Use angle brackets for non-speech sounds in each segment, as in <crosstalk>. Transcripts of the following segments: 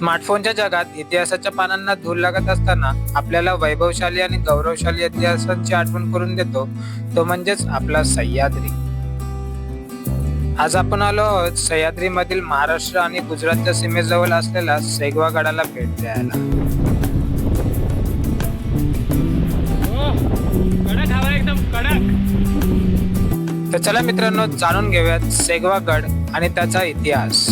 स्मार्टफोनच्या जगात इतिहासाच्या पानांना धूल लागत असताना आपल्याला वैभवशाली आणि गौरवशाली इतिहासाची आठवण करून देतो. तो म्हणजेच आपला सह्याद्री. आज आपण आलो आहोत सह्याद्रीमधील महाराष्ट्र आणि गुजरातच्या सीमेजवळ असलेल्या सेगवा गडाला भेट द्यायला. एकदम कडक तर चला मित्रांनो जाणून घेऊयात सेगवा गड आणि त्याचा इतिहास.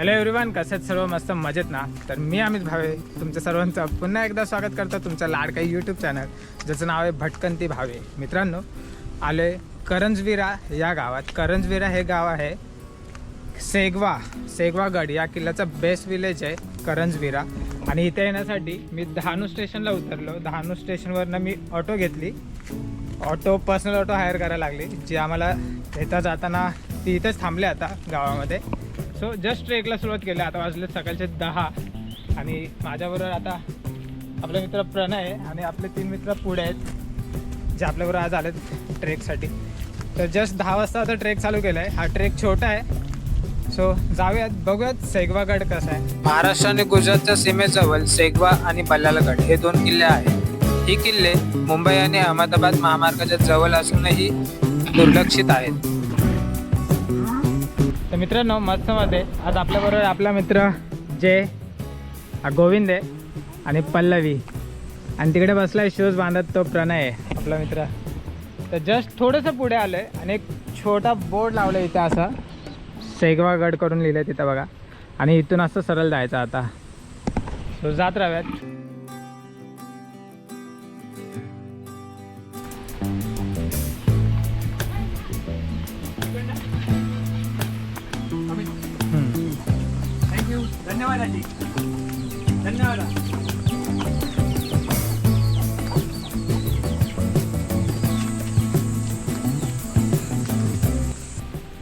हॅलो एव्हरीवन कसे सर्व मस्त मजेत ना? तर मी अमित भावे तुमच्या सर्वांचं पुन्हा एकदा स्वागत करतो तुमच्या लाडका यूट्यूब चॅनल ज्याचं नाव आहे भटकंती भावे. मित्रांनो आलो आहे करंजविरा या गावात. करंजविरा हे गाव आहे सेगवा सेगवा गड या किल्ल्याचा बेस्ट विलेज आहे करंजविरा. आणि इथे येण्यासाठी मी डहाणू स्टेशनला उतरलो. डहाणू स्टेशनवरनं मी ऑटो घेतली. ऑटो पर्सनल ऑटो हायर करायला लागली. जी आम्हाला येता जाताना ती इथेच थांबले आता गावामध्ये. सो जस्ट ट्रेकला सुरुवात केली. आता वाजले सकाळचे दहा. आणि माझ्याबरोबर आता आपले मित्र प्रणय आहे आणि आपले तीन मित्र पुढे आहेत जे आपल्याबरोबर आज आले ट्रेकसाठी. तर जस्ट दहा वाजता आता ट्रेक चालू केला आहे हा ट्रेक छोटा आहे. सो जाऊयात बघूयात सेगवागड कसा आहे. महाराष्ट्र आणि गुजरातच्या सीमेजवळ सेगवा आणि बल्लालगड हे दोन किल्ले आहेत. ही किल्ले मुंबई आणि अहमदाबाद महामार्गाच्या जवळ असूनही दुर्लक्षित आहेत. मित्रांनो मस्तमध्ये आज आपल्याबरोबर आपला मित्र जय गोविंद आहे आणि पल्लवी. आणि तिकडे बसला आहे शूज बांधत तो प्रणय आहे आपला मित्र. तर जस्ट थोडंसं पुढे आलं आहे आणि एक छोटा बोर्ड लावला इथे असा. सेगवा गड करून लिहिलं आहे तिथं बघा. आणि इथून असं सरळ जायचं आता. सो जात राहाव्यात धन्यवाद.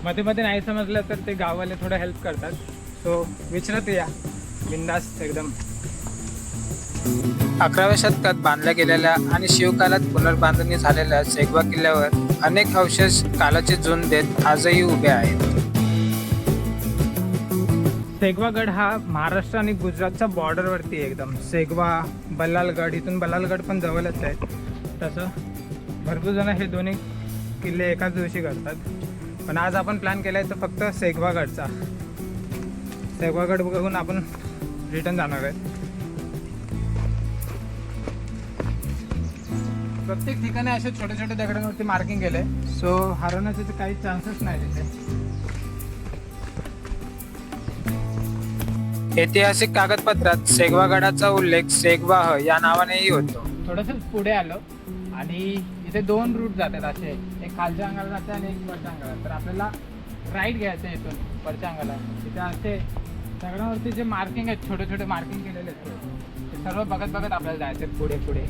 मध्ये मध्ये नाही समजलं तर ते गाववाले थोडं हेल्प करतात. सो विचारत या बिंदास एकदम. अकराव्या शतकात बांधल्या गेलेल्या आणि शिवकालात पुनर्बांधणी झालेल्या सेगवा किल्ल्यावर अनेक अवशेष कालाची झुंज देत आजही उभे आहेत. सेगवागड हा महाराष्ट्र आणि गुजरातच्या बॉर्डरवरती आहे एकदम. सेगवा बल्लालगड इथून बल्लालगड पण जवळच आहे. तसं भरपूर जण हे दोन्ही किल्ले एकाच दिवशी करतात. पण आज आपण प्लॅन केला आहे तर फक्त सेगवागडचा. सेगवागड बघून आपण रिटर्न जाणार आहे. प्रत्येक ठिकाणी असे छोटे छोटे दगडांवरती मार्किंग केले सो हरवण्याचे काही चान्सेस नाही तिथे. ऐतिहासिक कागदपत्रात सेगवा गडाचा उल्लेख सेगवाह या नावानेही होतो. थोडंसं पुढे आलो आणि इथे दोन रूट जातात असे. एक खालच्या अंगाला जाते आणि एक वरच्या अंगाला तर आपल्याला राईट घ्यायचं आहे इथून वरच्या अंगाला. तिथे असे दगडावरती जे मार्किंग आहेत छोटे छोटे मार्किंग केलेले आहेत. ते सर्व बघत बघत आपल्याला जायचं पुढे पुढे.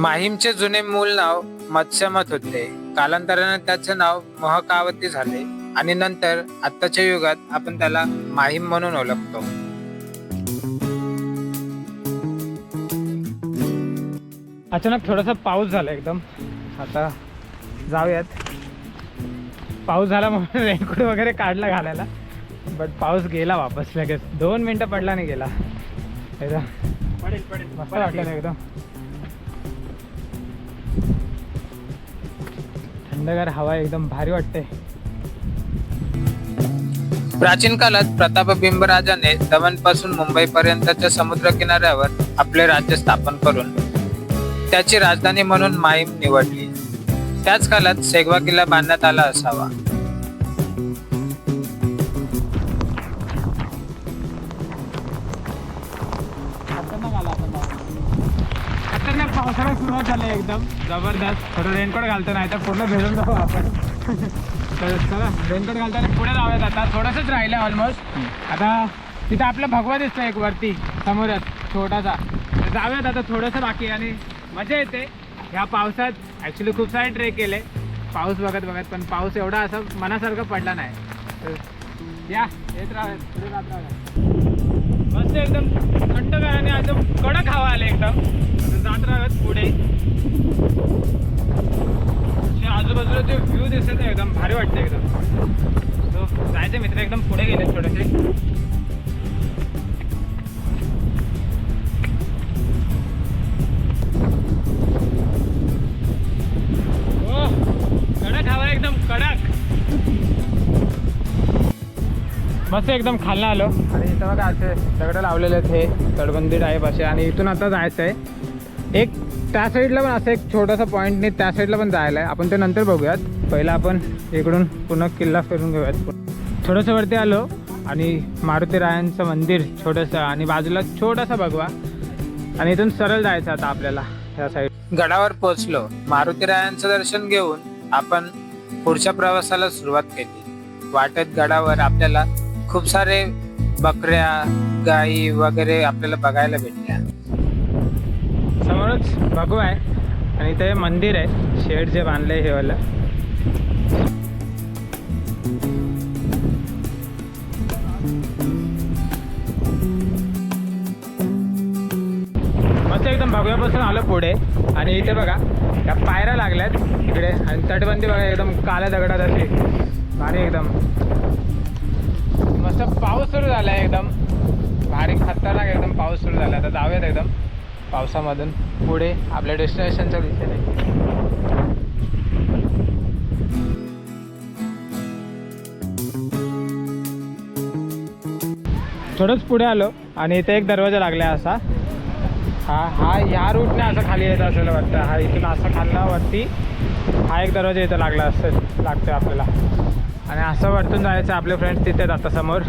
माहीमचे जुने मूळ नाव मत्स्यमत होते. कालांतराने त्याचे नाव महकावती झाले. आणि नंतर आत्ताच्या युगात आपण त्याला माहीम म्हणून ओळखतो. अचानक थोडासा पाऊस झाला एकदम. आता जाऊयात. पाऊस झाला म्हणून <laughs> रेनकोट वगैरे काढला घालायला. बट पाऊस गेला वापस लगेच. दोन मिनटं पडला नाही गेला. एकदम पडेल पडेल मस्त वाटलं ना एकदम. थंडगार हवा एकदम भारी वाटते प्राचीन काळात प्रताप बिंबराजाने दमणपासून मुंबई पर्यंतच्या समुद्र किनाऱ्यावर आपले राज्य स्थापन करून त्याची राजधानी म्हणून माहीम निवडली. त्याच काळात सेगवा किल्ला बांधण्यात आला असावा. पावसाळा सुरुवात झाली एकदम. जबरदस्त. थोडं रेनकोट घालतो नाही तर पूर्ण भिजून जाऊ आपण. <laughs> तर चला रेनकोट घालताना पुढे जाऊयात आता. थोडंसंच राहिलं ऑलमोस्ट आता तिथं आपलं भगवा दिसतं एक वरती समोरच छोटासा. जाऊयात आता थोडंसं बाकी आणि मजा येते. ह्या पावसात ॲक्च्युली खूप सारे ट्रेक केले. पाऊस बघत बघत पण पाऊस एवढा असं मनासारखं पडला नाही. तर या येत राहूयात पुढे जात राहूयात. मस्त एकदम थंडगार आणि एकदम कडक हवा आले एकदम. जात राहत पुढे. मस्त एकदम खालनं आलो. आणि इथं बघा असे दगड लावलेले आहेत हे तडबंदी टाईप असे आणि इथून आता जायचं आहे एक त्या साईडला पण असं एक छोटासा पॉईंट नाही त्या साईडला पण जायला आहे. आपण ते नंतर बघूयात. पहिलं आपण इकडून पुन्हा किल्ला फिरून घेऊयात. थोडंसं वरती आलो आणि मारुती रायांचं मंदिर छोटंसं आणि बाजूला छोटासा बघवा आणि इथून सरळ जायचं आता आपल्याला ह्या साईड गडावर पोहोचलो. मारुतीरायांचं दर्शन घेऊन आपण पुढच्या प्रवासाला सुरुवात केली. वाटेत गडावर आपल्याला खूप सारे बकऱ्या गाई वगैरे आपल्याला बघायला भेटल्या. समोरच भगवा आहे. आणि ते मंदिर आहे. शेड जे बांधले हे वाला. मस्त एकदम भगव्यापासून आलं पुढे. आणि इथे बघा त्या पायऱ्या लागल्यात. इकडे आणि तटबंदी बघा एकदम काळ्या दगडात अशी. भारी एकदम. मस्त पाऊस सुरू झाला आहे एकदम. भारी खतरनाक एकदम पाऊस सुरू झाला आता जाऊयात एकदम पावसामधून. पुढे आपल्या डेस्टिनेशनच्या दिशेने. थोडंच पुढे आलो आणि इथे एक दरवाजा लागला आहे असा. हा हा ह्या रूटने असं खाली येत असेल वाटतं. हा इथून असं खाल्ला वरती हा एक दरवाजा इथं लागला असेल लागतोय आपल्याला. आणि असं वरतून जायचं आपले फ्रेंड्स तिथेच आता समोर.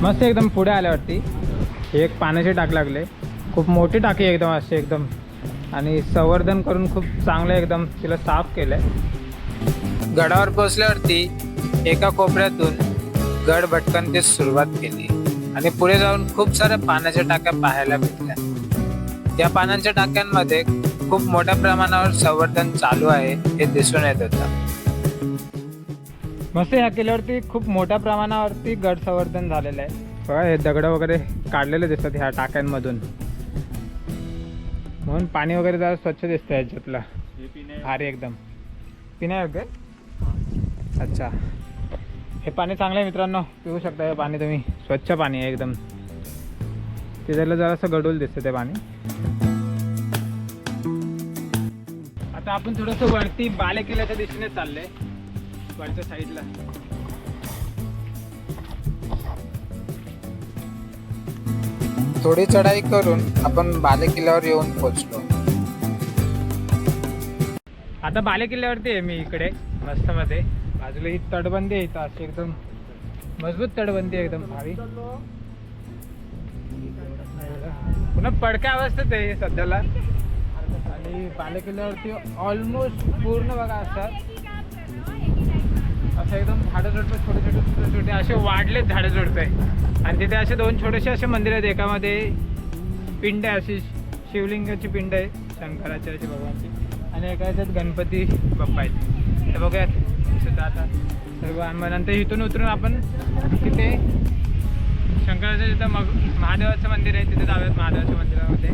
मस्त एकदम पुढे आल्यावरती. एक पाण्याची टाक लागले. खूप मोठी टाकी एकदम अशी एकदम. आणि संवर्धन करून खूप चांगलं एकदम तिला साफ केलं आहे गडावर पोहोचल्यावरती एका कोपऱ्यातून गड भटकन ते सुरुवात केली. आणि पुढे जाऊन खूप साऱ्या पाण्याच्या टाक्या पाहायला भेटल्या. त्या पाण्याच्या टाक्यांमध्ये खूप मोठ्या प्रमाणावर संवर्धन चालू आहे हे दिसून येत होतं. मस्त ह्या किल्ल्यावरती खूप मोठ्या प्रमाणावरती गड संवर्धन झालेलं आहे. बघा हे दगडं वगैरे काढलेले दिसतात ह्या टाक्यांमधून. म्हणून पाणी वगैरे जरा स्वच्छ दिसतं ह्याच्यातलं. भारी एकदम. पिण्यायोग्य अच्छा. हे पाणी चांगलं आहे मित्रांनो. पिऊ शकता हे पाणी तुम्ही. स्वच्छ पाणी आहे एकदम. तिथलं जरासं गडूल दिसतं ते पाणी. आता आपण थोडंसं वरती बाले किल्ल्याच्या दिशेने चाललंय वरच्या साईडला. थोडी चढाई करून आपण बाले किल्ल्यावर येऊन पोहोचलो. आता बाले किल्ल्यावरती आहे मी इकडे मस्त मध्ये. बाजूला ही तटबंदी आहे इथं अशी एकदम मजबूत तटबंदी आहे एकदम भारी. पुन्हा पडक्या अवस्थेत आहे सध्याला. आणि बालेकिल्ल्यावरती ऑलमोस्ट पूर्ण बघा असतात. असं एकदम झाडं झुडपे छोटे छोटे छोटे छोटे असे वाढलेत झाडं झुडपे आणि तिथे असे दोन छोटेसे असे मंदिर आहेत. एकामध्ये पिंड आहे अशी शिवलिंगाची पिंड आहे शंकराची अशी भगवानची. आणि एका याच्यात गणपती बाप्पा आहेत. तर बघूयात. सुद्धा आता सर्व मग नंतर इथून उतरून आपण तिथे शंकराचं तिथं मग महादेवाचं मंदिर आहे तिथे जाऊयात महादेवाच्या मंदिरामध्ये.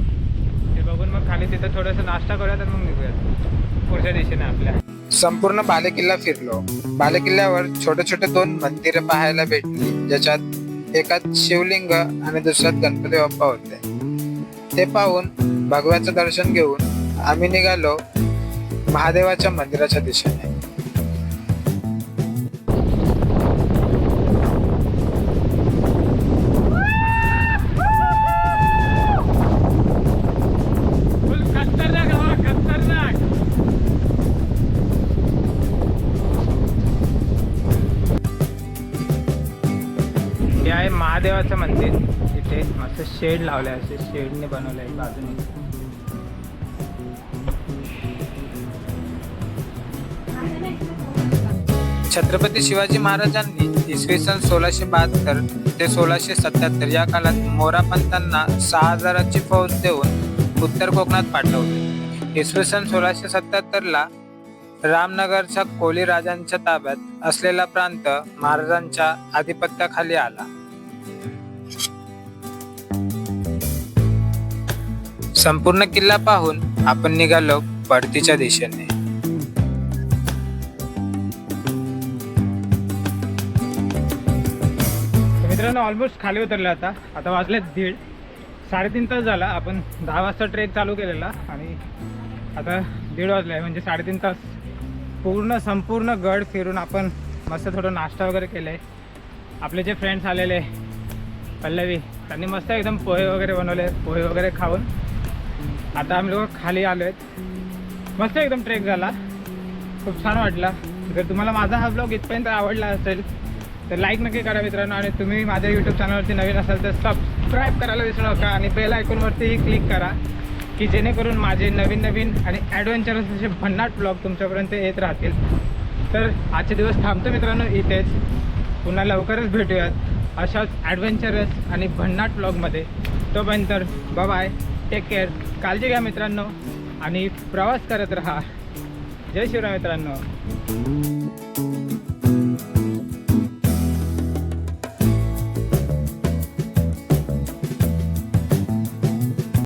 बघून मग खाली तिथं थोडंसं नाश्ता करूयात तर मग निघूयात. पुढच्या दिशेने आपल्या. संपूर्ण बालेकिल्ला फिरलो. बालेकिल्ल्यावर छोटे छोटे दोन मंदिर पाहायला भेटली ज्याच्यात एकात शिवलिंग आणि दुसऱ्यात गणपती बाप्पा होते. ते पाहून भगव्याचं दर्शन घेऊन आम्ही निघालो महादेवाच्या मंदिराच्या दिशेने. म्हणते तिथे असं शेड लावले असे शेडने बनवलंय बाजूने. छत्रपती शिवाजी महाराजांनी इसवी सन सोळाशे बहात्तर ते सोळाशे सत्याहत्तर या काळात मोरा पंतांना सहा हजाराची फौज देऊन उत्तर कोकणात पाठवले इसवी सन सोळाशे सत्याहत्तरला रामनगरच्या कोली राजांच्या ताब्यात असलेला प्रांत महाराजांच्या आधिपत्याखाली आला. संपूर्ण किल्ला पाहून आपण निघालो परतीच्या दिशेने. मित्रांनो ऑलमोस्ट खाली उतरले आता. आता वाजले दीड. साडेतीन तास झाला. आपण दहा वाजता ट्रेक चालू केलेला आणि आता दीड वाजले म्हणजे साडेतीन तास. पूर्ण संपूर्ण गड फिरून आपण मस्त थोडं नाश्ता वगैरे केलं आहे आपले जे फ्रेंड्स आलेले पल्लवी त्यांनी मस्त एकदम पोहे वगैरे बनवले पोहे वगैरे खाऊन. आता आम्ही लोक खाली आलो आहेत मस्त एकदम ट्रेक झाला. खूप छान वाटला. जर तुम्हाला माझा हा ब्लॉग इथपर्यंत आवडला असेल तर लाईक नक्की करा मित्रांनो. आणि तुम्ही माझ्या यूट्यूब चॅनलवरती नवीन असाल तर सबस्क्राईब करायला विसरू नका. आणि बेल आयकॉनवरतीही क्लिक करा की जेणेकरून माझे नवीन नवीन आणि ॲडव्हेंचरस असे भन्नाट ब्लॉग तुमच्यापर्यंत येत राहतील. तर आजचे दिवस थांबतो मित्रांनो इथेच. पुन्हा लवकरच भेटूयात अशाच ॲडव्हेंचरस आणि भन्नाट ब्लॉगमध्ये तोपर्यंत बाय टेक केअर काळजी घ्या मित्रांनो. आणि प्रवास करत राहा. जय शिवराय मित्रांनो.